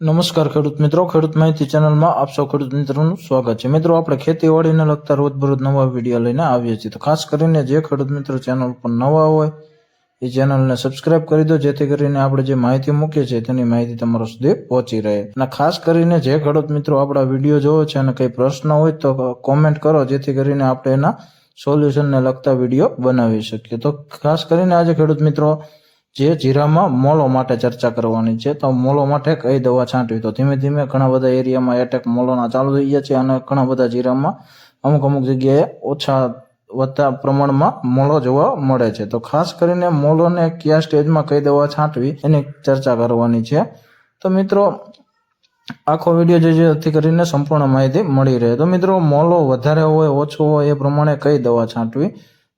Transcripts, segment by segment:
નમસ્કાર ખેડૂત મિત્રો, ખેડૂત માહિતી ચેનલમાં આપ સૌ ખેડૂત મિત્રોનું સ્વાગત છે. મિત્રો, આપણે ખેતીવાડીને લગતા રોજબરોજ નવા વીડિયો લઈને આવીએ છીએ. તો ખાસ કરીને જે ખેડૂત મિત્રો ચેનલ પર નવા હોય, એ ચેનલને સબસ્ક્રાઇબ કરી દો, જેથી કરીને આપણે જે માહિતી મૂકીએ છીએ, તેની માહિતી તમારા સુધી પહોંચી રહે. અને ખાસ કરીને જે ખેડૂત મિત્રો આપણા વીડિયો જોવો છે અને કંઈ પ્રશ્ન હોય તો કોમેન્ટ કરો, જેથી કરીને આપણે એના સોલ્યુશનને લગતા વીડિયો બનાવી શકીએ. તો ખાસ કરીને આજે ખેડૂત મિત્રો જે જીરામાં મોલો માટે ચર્ચા કરવાની છે, તો મોલો માટે કઈ દવા છાંટવી? તો ધીમે ધીમે ઘણા બધા એરિયામાં એટેક મોલોના ચાલુ થઈ ગયા છે અને ઘણા બધા જીરામાં અમુક અમુક જગ્યાએ ઓછા વધતા પ્રમાણમાં મોલો જોવા મળે છે. તો ખાસ કરીને મોલોને કયા સ્ટેજમાં કઈ દવા છાંટવી એની ચર્ચા કરવાની છે. તો મિત્રો, આખો વીડિયો જે જેથી કરીને સંપૂર્ણ માહિતી મળી રહે. તો મિત્રો, મોલો વધારે હોય, ઓછો હોય એ પ્રમાણે કઈ દવા છાંટવી?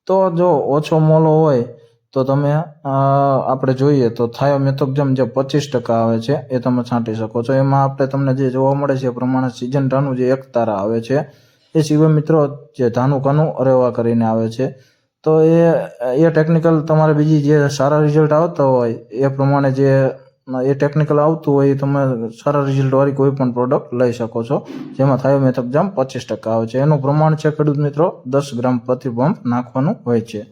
તો જો ઓછો મોલો હોય તો તમે આપણે જોઈએ તો થાયોમેથોક્ઝમ જે પચીસ ટકા આવે છે, એ તમે છાંટી શકો છો. એમાં આપણે તમને જે જોવા મળે છે એ પ્રમાણે સિજન્ટાનું જે એક તારા આવે છે, એ સિવાય મિત્રો જે ધાનુકાનું અરેવા કરીને આવે છે. તો એ એ ટેકનિકલ તમારે બીજી જે સારા રિઝલ્ટ આવતા હોય એ પ્રમાણે જે, એ ટેકનિકલ આવતું હોય તમે સારા રિઝલ્ટ વાળી કોઈ પણ પ્રોડક્ટ લઈ શકો છો, જેમાં થાયોમેથોક્ઝમ પચીસ ટકા આવે છે. એનું પ્રમાણ છે ખેડૂત મિત્રો દસ ગ્રામ પ્રતિ પંપ નાખવાનું હોય છે.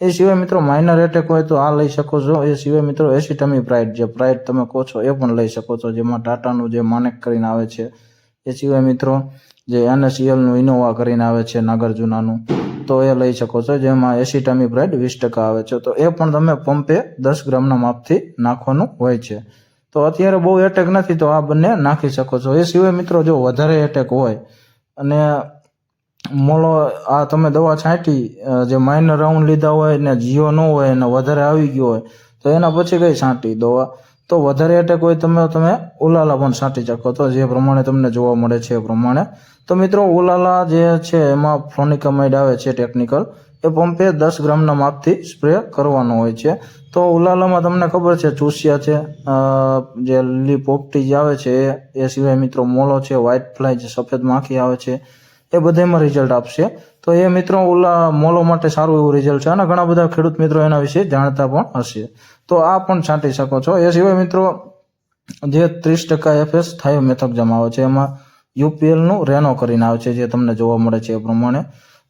એ સિવાય મિત્રો માઇનર એટેક હોય તો આ લઈ શકો છો. એ સિવાય મિત્રો એસિટમી પ્રાઇડ જે પ્રાઇડ તમે કહો છો એ પણ લઈ શકો છો, જેમાં ટાટાનું જે માનેક કરીને આવે છે. એ સિવાય મિત્રો જે એનએસીએલનું ઇનોવા કરીને આવે છે, નાગાર્જુનાનું, તો એ લઈ શકો છો, જેમાં એસિટમી પ્રાઇડ વીસ ટકા આવે છે. તો એ પણ તમે પંપે દસ ગ્રામના માપથી નાખવાનું હોય છે. તો અત્યારે બહુ એટેક નથી, તો આ બંને નાખી શકો છો. એ સિવાય મિત્રો જો વધારે એટેક હોય અને મોલો આ તમે દવા છાંટી જે માઇનર રાઉન્ડ લીધા હોય ને જીઓ ન હોય ને વધારે આવી ગયો હોય, તો એના પછી કઈ છાંટી દવા? તો વધારે એટેક હોય તમે તમે ઉલાલા પણ છાંટી શકો. તો જે પ્રમાણે તમને જોવા મળે છે એ પ્રમાણે. તો મિત્રો, ઉલાલા જે છે એમાં ફ્લોનિકામાઇડ આવે છે ટેકનિકલ એ પંપે દસ ગ્રામના માપથી સ્પ્રે કરવાનો હોય છે. તો ઉલાલામાં તમને ખબર છે, ચૂસિયા છે જે લીપ પોપટી જે આવે છે, એ સિવાય મિત્રો મોલો છે વ્હાઇટ ફ્લાય જે સફેદ માખી આવે છે એ બધામાં રિઝલ્ટ આપશે. તો એ મિત્રો ઓલા મોલો માટે સારું એવું રિઝલ્ટ છે. અને ઘણા બધા ખેડૂત મિત્રો એના વિશે જાણતા પણ હશે. તો આ પણ છાંટી શકો છો. એ સિવાય મિત્રો, જે ત્રીસ ટકા એફએસ થાયો મેથક આવે છે. એમાં યુપીએલનું રેનો કરીને આવે છે, જે તમને જોવા મળે છે એ પ્રમાણે.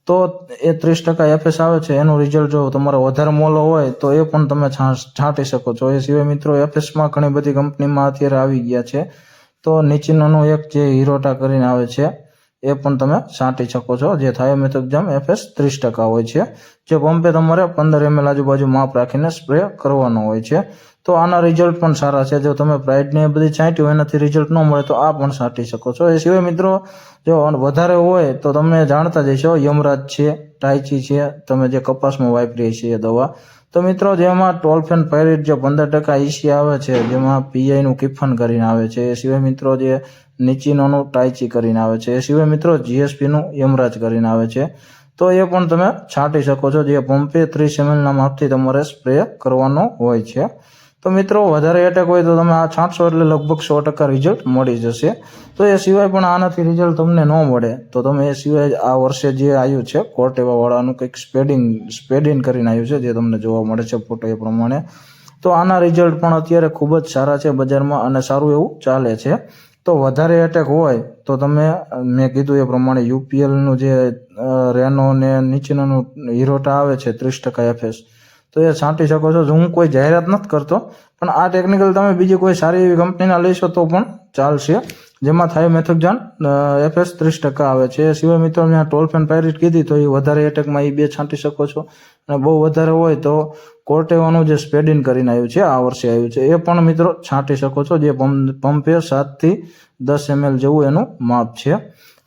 તો એ ત્રીસ ટકા એફએસ આવે છે, એનું રિઝલ્ટ જો તમારો વધારે મોલો હોય, તો એ પણ તમે છાંટી શકો છો. એ સિવાય મિત્રો એફએસમાં ઘણી બધી કંપનીમાં અત્યારે આવી ગયા છે. તો નીચેનાનું એક જે હીરોટા કરીને આવે છે એ પણ તમે છાંટી શકો છો. જે થાયોમેથોક્ઝમ એફએસ ત્રીસ ટકા હોય છે. જે પંપે તમારે પંદર એમએલ આજુબાજુ માપ રાખીને સ્પ્રે કરવાનો હોય છે. તો આના રિઝલ્ટ પણ સારા છે. જો તમે પ્રાઇડને એ બધી છાંટ્યું હોય, એનાથી રિઝલ્ટ ન મળે તો આ પણ છાંટી શકો છો. એ સિવાય મિત્રો, જો વધારે હોય તો તમે જાણતા જશો યમરાજ છે ટાઈચી છે, તમે જે કપાસમાં વાપરીએ છીએ દવા તો મિત્રો, જેમાં ટોલ્ફેન પાયરેટ જે પંદર ટકા ઈસી આવે છે, જેમાં પીઆઈનું કિફન કરીને આવે છે. એ સિવાય મિત્રો, જે નીચીનોનું ટાઈચી કરીને આવે છે. એ સિવાય મિત્રો જીએસપીનું યમરાજ કરીને આવે છે. તો એ પણ તમે છાંટી શકો છો. જે પંપે ત્રીસ એમએલના માપથી તમારે સ્પ્રે કરવાનો હોય છે. તો મિત્રો, વધારે એટેક હોય તો તમે આ છાંટશો એટલે લગભગ સો ટકા રિઝલ્ટ મળી જશે. તો એ સિવાય પણ આનાથી રિઝલ્ટ તમને ન મળે. તો તમે એ સિવાય આ વર્ષે જે આવ્યું છે કોર્ટેવા વાળાનું કંઈક સ્પેડિંગ સ્પેડિંગ કરીને આવ્યું છે, જે તમને જોવા મળે છે ફોટો એ પ્રમાણે. તો આના રિઝલ્ટ પણ અત્યારે ખૂબ જ સારા છે બજારમાં અને સારું એવું ચાલે છે. તો વધારે એટેક હોય તો તમે, મેં કીધું એ પ્રમાણે યુપીએલનું જે રેનો ને નીચેનાનું હીરોટા આવે છે, ત્રીસ ટકા એફએસ તો એ છાંટી શકો છો. હું કોઈ જાહેરાત નથી કરતો, પણ આ ટેકનિકલ તમે બીજી કોઈ સારી એવી કંપનીના લેશો તો પણ ચાલશે. જેમાં થાય મેથોક્ઝાન એફએસ ત્રીસ ટકા આવે છે. એ સિવાય મિત્રો મેં ટોલફેન પાયરેટ કીધી તો એ વધારે એટેકમાં એ બે છાંટી શકો છો. અને બહુ વધારે હોય તો કોર્ટેવાનું જે સ્પેડિંગ કરીને આવ્યું છે, આ વર્ષે આવ્યું છે. એ પણ મિત્રો છાંટી શકો છો. જે પંપે સાતથી દસ એમએલ જેવું એનું માપ છે.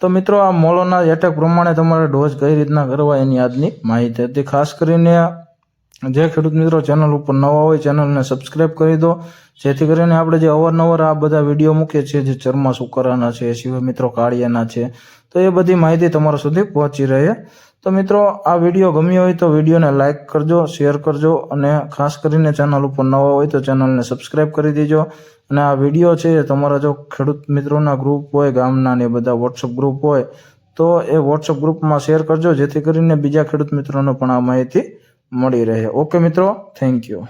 તો મિત્રો આ મોલોના એટેક પ્રમાણે તમારે ડોઝ કઈ રીતના કરવા એની આજની માહિતી હતી. ખાસ કરીને જે ખેડૂત મિત્રો ચેનલ ઉપર નવા હોય ચેનલને સબસ્ક્રાઇબ કરી દો. જેથી કરીને આપણે જે અવારનવાર આ બધા વીડિયો મૂકીએ છીએ, જે ચર્મા સુકરાના છે એ સિવાય મિત્રો કાળિયાના છે, તો એ બધી માહિતી તમારા સુધી પહોંચી રહે. તો મિત્રો, આ વીડિયો ગમ્યો હોય તો વિડીયોને લાઇક કરજો શેર કરજો અને ખાસ કરીને ચેનલ ઉપર નવા હોય તો ચેનલને સબસ્ક્રાઈબ કરી દેજો. અને આ વીડિયો છે, એ તમારા જો ખેડૂત મિત્રોના ગ્રુપ હોય, ગામના ને બધા વોટ્સઅપ ગ્રુપ હોય, તો એ વોટ્સઅપ ગ્રુપમાં શેર કરજો. જેથી કરીને બીજા ખેડૂત મિત્રોને પણ આ માહિતી મળી રહે ઓકે મિત્રો થેન્ક યુ